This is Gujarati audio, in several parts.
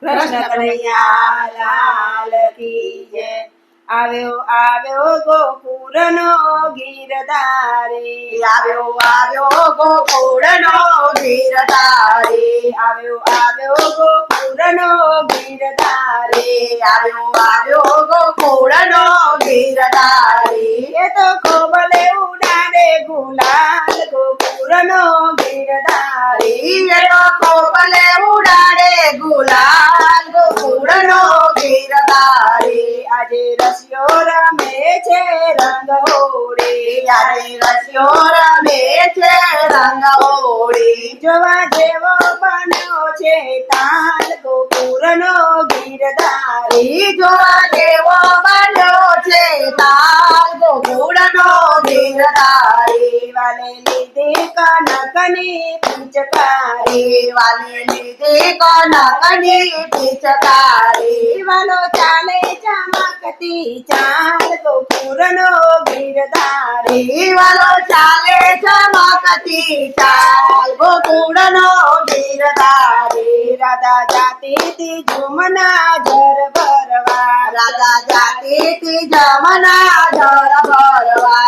કૃષ્ણ કનૈયા લાલ કી જય આવ્યો આવ્યો ગોકુરનો ગીરધારી. આવ્યો આવ્યો ગોકુળનો ગીરધારી. આવ્યો આવ્યો ગોકુરનો ગીરધારી. આવ્યો આવ્યો ગોકુળનો ગીરધારી. એ તો ખોબલે ઉડાડે ગુલાલ ગોકુરનો ગીરધારી. એ તો છે રંગ હોળી જોવા જેવો બન્યો છે તાલ ગોકુરનો ગીરધારી ઈ જોવા જેવો બન્યો છે તાલ ગોકુળનો ગીરધારી વાલે લીધી કનકની પિચકારી વાલી લીધી કનકની પિચકારી વાલો ચાલે ચમકતી ચાલ ગોકુરનો ગીરધારી વાલો ચાલે ચમકતી ચાલ ગોકુળનો ગીરધારી. રાધા જાતિથી જુમના જર ભરવા. રાજા જાતિથી જમના જર ભરવા.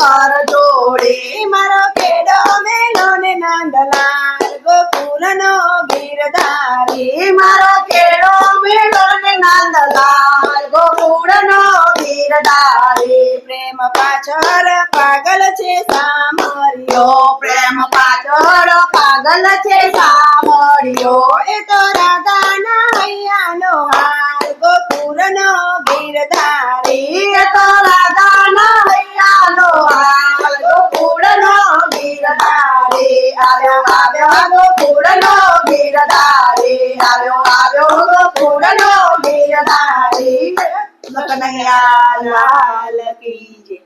કર જોડી, મારો કેડો મેલો ને નંદલાલ ગોકુરનો ગીરધારી. મારો કેળો મેળો ને નંદલાલ ગોકુળનો ગીરધારી. પ્રેમ પાછળ પાગલ છે સામરિયો પ્રેમ પાછળ પાગલ છે સામળ્યો એ તો હૈયાનો હાલ ગોકુરનો ગીરધારી. તો ગોકુળનો ગીરધારી આવ્યો આવ્યો ગોકુળનો ગીરધારી કનૈયા લાલ કી જય.